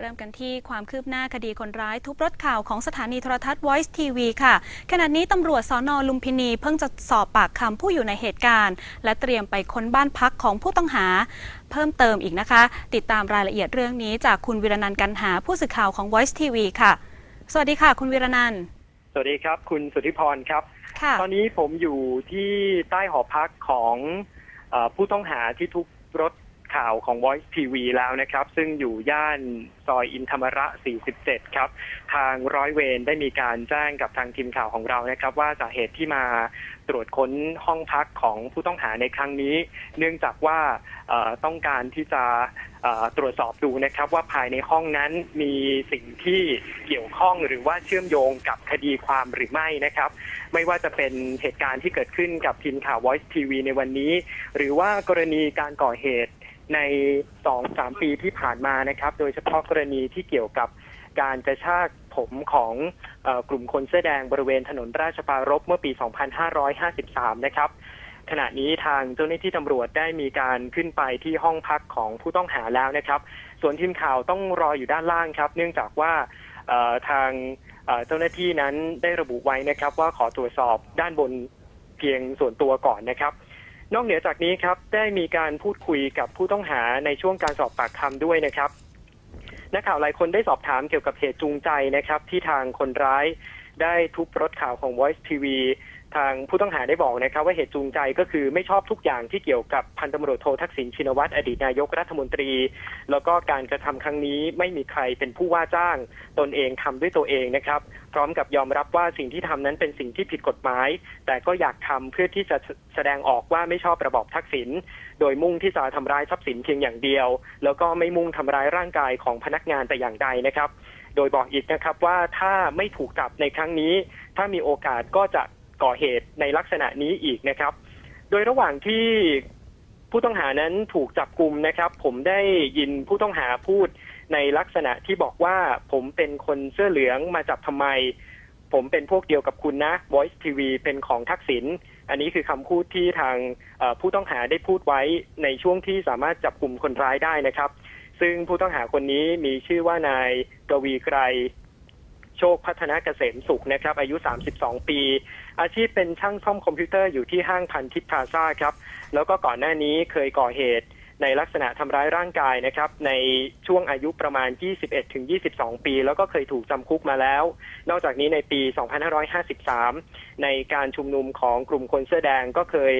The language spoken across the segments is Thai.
เริ่มกันที่ความคืบหน้าคดีคนร้ายทุบรถข่าวของสถานีโทรทัศน์ Voice TV ค่ะ ขณะนี้ตำรวจสอนอลุมพินีเพิ่งจะสอบปากคำผู้อยู่ในเหตุการณ์ และเตรียมไปค้นบ้านพักของผู้ต้องหา เพิ่มเติมอีกนะคะ ติดตามรายละเอียดเรื่องนี้จากคุณวิรนันท์กันหาผู้สื่อข่าวของ Voice TV ค่ะ สวัสดีค่ะ คุณวิรนันท์สวัสดีครับ คุณสุทธิพรครับค่ะตอนนี้ผมอยู่ที่ใต้หอพักของเออผู้ต้องหาที่ทุบรถ ข่าวของ Voice TV แล้วนะครับ ซึ่งอยู่ย่านซอยอินธรรมระ 47 ครับ ทางร้อยเวรได้มีการแจ้งกับทางทีมข่าวของเรานะครับ ว่าสาเหตุที่มาตรวจค้นห้องพักของผู้ต้องหาในครั้งนี้ เนื่องจากว่าต้องการที่จะตรวจสอบดูนะครับว่าภายในห้องนั้นมีสิ่งที่เกี่ยวข้องหรือว่าเชื่อมโยงกับคดีความหรือไม่นะครับ ไม่ว่าจะเป็นเหตุการณ์ที่เกิดขึ้นกับทีมข่าว Voice TV ในวันนี้ หรือว่ากรณีการก่อเหตุ ในสองสามปีที่ผ่านมานะครับ โดยเฉพาะกรณีที่เกี่ยวกับการกระชากผมของอกลุ่มคนเสื้อแดงบริเวณถนนราชปารภเมื่อปี 2553 นะครับขณะนี้ทางเจ้าหน้าที่ตำรวจได้มีการขึ้นไปที่ห้องพักของผู้ต้องหาแล้วนะครับ ส่วนทีมข่าวต้องรออยู่ด้านล่างครับ เนื่องจากว่าทางเจ้าหน้าที่นั้นได้ระบุไว้นะครับ ว่าขอตรวจสอบด้านบนเพียงส่วนตัวก่อนนะครับ นอกเหนือจากนี้ครับได้มีการพูดคุยกับผู้ต้องหาในช่วงการสอบปากคำด้วยนะครับนักข่าวหลายคนได้สอบถามเกี่ยวกับเหตุจูงใจนะครับ ที่ทางคนร้ายได้ทุบรถข่าวของ Voice TV ทางผู้ต้องหาได้บอกนะครับว่าเหตุจูงใจก็คือไม่ชอบทุกอย่างที่เกี่ยวกับพันตำรวจโททักษิณชินวัตรอดีตนายกรัฐมนตรี แล้วก็การกระทำครั้งนี้ไม่มีใครเป็นผู้ว่าจ้าง ตนเองทำด้วยตัวเองนะครับ พร้อมกับยอมรับว่าสิ่งที่ทำนั้นเป็นสิ่งที่ผิดกฎหมาย แต่ก็อยากทำเพื่อที่จะแสดงออกว่าไม่ชอบระบอบทักษิณโดยมุ่งที่จะทำร้ายทรัพย์สินเพียงอย่างเดียว แล้วก็ไม่มุ่งทำร้ายร่างกายของพนักงานแต่อย่างใดนะครับ โดยบอกอีกนะครับว่าถ้าไม่ถูกจับในครั้งนี้ ถ้ามีโอกาสก็จะ ก่อเหตุในลักษณะนี้อีกนะครับ โดยระหว่างที่ผู้ต้องหานั้นถูกจับกลุ่มนะครับ ผมได้ยินผู้ต้องหาพูดในลักษณะที่บอกว่าผมเป็นคนเสื้อเหลืองมาจับทำไม ผมเป็นพวกเดียวกับคุณนะ Voice TV เป็นของทักษิณอันนี้คือคำพูดที่ทางผู้ต้องหาได้พูดไว้ในช่วงที่สามารถจับกลุ่มคนร้ายได้นะครับ ซึ่งผู้ต้องหาคนนี้มีชื่อว่านายกวีไกร โชคพัฒนาเกษมสุขนะครับ อายุ 32 ปี อาชีพเป็นช่างซ่อมคอมพิวเตอร์อยู่ที่ห้างพันทิพย์พาซ่าครับ แล้วก็ก่อนหน้านี้เคยก่อเหตุในลักษณะทำร้ายร่างกายนะครับ ในช่วงอายุประมาณ 21-22 ปี แล้วก็เคยถูกจำคุกมาแล้ว นอกจากนี้ในปี 2553 ในการชุมนุมของกลุ่มคนเสื้อแดงก็เคย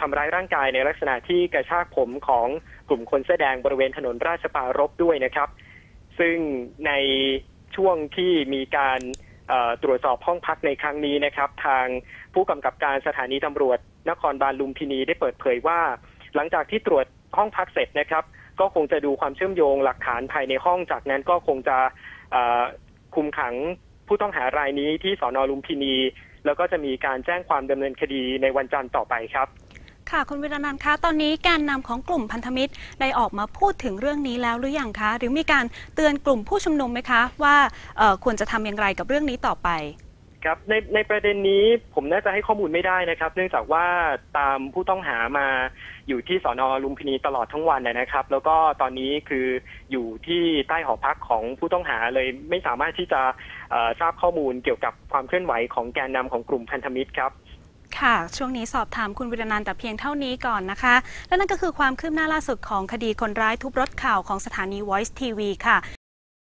ทำร้ายร่างกายในลักษณะที่กระชากผมของกลุ่มคนเสื้อแดงบริเวณถนนราชปรารภด้วยนะครับ ซึ่งใน ช่วงที่มีการตรวจสอบห้องพักในครั้งนี้นะครับ ทางผู้กำกับการสถานีตำรวจ นครบาลลุมพินีได้เปิดเผยว่า หลังจากที่ตรวจห้องพักเสร็จนะครับ ก็คงจะดูความเชื่อมโยงหลักฐานภายในห้องจากนั้นก็คงจะคุมขังผู้ต้องหารายนี้ที่สอนอลุมพินี แล้วก็จะมีการแจ้งความดำเนินคดีในวันจันทร์ต่อไปครับ ค่ะคุณวิรนันท์คะตอนนี้แกนนำของกลุ่มพันธมิตรได้ออกมาพูดถึงเรื่องนี้แล้วหรือยังคะ หรือมีการเตือนกลุ่มผู้ชุมนุมไหมคะ ว่าควรจะทำอย่างไรกับเรื่องนี้ต่อไปครับในในประเด็นนี้ผมน่าจะให้ข้อมูลไม่ได้นะครับ เนื่องจากว่าตามผู้ต้องหามาอยู่ที่สอนอลุมพินีตลอดทั้งวันนะครับ แล้วก็ตอนนี้คืออยู่ที่ใต้หอพักของผู้ต้องหาเลยไม่สามารถที่จะทราบข้อมูลเกี่ยวกับความเคลื่อนไหวของแกนนำของกลุ่มพันธมิตรครับ ค่ะ ช่วงนี้สอบถามคุณวิรนันท์แต่เพียงเท่านี้ก่อนนะคะ และนั่นก็คือความคืบหน้าล่าสุดของคดีคนร้ายทุบรถข่าวของสถานี Voice TV ค่ะ